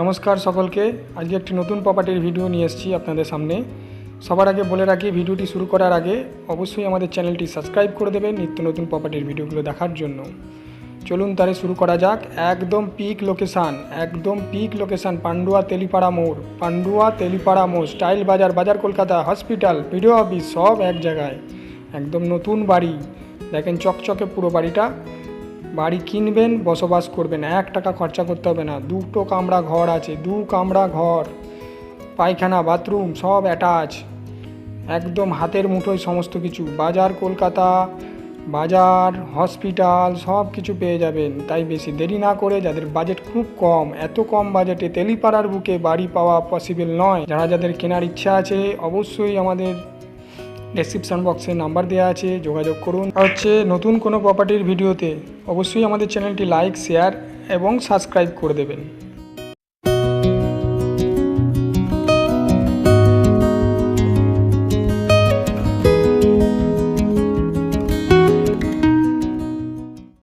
নমস্কার সকলকে। আজকে একটি নতুন প্রপার্টির ভিডিও নিয়ে এসেছি আপনাদের সামনে। সবার আগে বলে রাখি ভিডিওটি শুরু করার আগে অবশ্যই আমাদের চ্যানেলটি সাবস্ক্রাইব করে দেবেন নিত্য নতুন প্রপার্টির ভিডিওগুলো দেখার জন্য। চলুন তাহলে শুরু করা যাক। একদম পিক লোকেশান একদম পিক লোকেশান পান্ডুয়া তেলিপাড়া মোড়। পান্ডুয়া তেলিপাড়া মোড় স্টাইল বাজার বাজার কলকাতা হসপিটাল ভিডিও অফিস সব এক জায়গায়। একদম নতুন বাড়ি। দেখেন চকচকে পুরো বাড়িটা। বাড়ি কিনবেন, বসবাস করবেন। এক টাকা খরচা করতে হবে না। দুটো কামরা ঘর আছে, দু কামরা ঘর। পায়খানা, বাথরুম, সব অ্যাটাচ একদম হাতের মুঠোয় সমস্ত কিছু। বাজার কলকাতা, বাজার হসপিটাল সব কিছু পেয়ে যাবেন। তাই বেশি দেরি না করে যাদের বাজেট খুব কম, এত কম বাজেটে তেলিপাড়ার বুকে বাড়ি পাওয়া পসিবল নয়। যারা যাদের কেনার ইচ্ছা আছে, অবশ্যই আমাদের ডেসক্রিপশন বক্সে নাম্বার দেওয়া আছে, যোগাযোগ করুন। আর হচ্ছে নতুন কোনো প্রপার্টির ভিডিওতে অবশ্যই আমাদের চ্যানেলটি লাইক শেয়ার এবং সাবস্ক্রাইব করে দেবেন।